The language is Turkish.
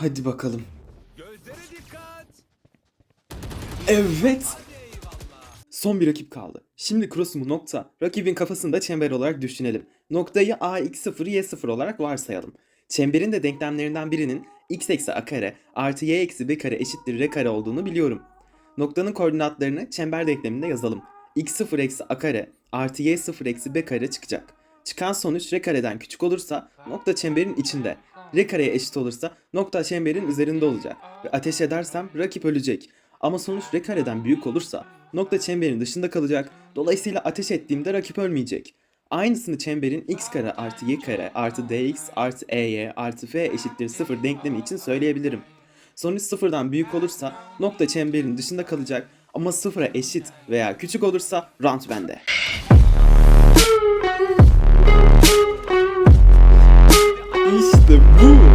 Hadi bakalım. Gözlere dikkat. Evet. Son bir rakip kaldı. Şimdi cross'umu nokta, rakibin kafasında çember olarak düşünelim. Noktayı ax0 y0 olarak varsayalım. Çemberin de denklemlerinden birinin x eksi a kare artı y eksi b kare eşittir r kare olduğunu biliyorum. Noktanın koordinatlarını çember denkleminde yazalım. x0 eksi a kare artı y0 eksi b kare çıkacak. Çıkan sonuç r kareden küçük olursa nokta çemberin içinde. R kareye eşit olursa nokta çemberin üzerinde olacak. Ve ateş edersem rakip ölecek. Ama sonuç r kareden büyük olursa nokta çemberin dışında kalacak. Dolayısıyla ateş ettiğimde rakip ölmeyecek. Aynısını çemberin x kare artı y kare artı dx artı ey artı f eşittir 0 denklemi için söyleyebilirim. Sonuç sıfırdan büyük olursa nokta çemberin dışında kalacak ama sıfıra eşit veya küçük olursa round bende. the moon.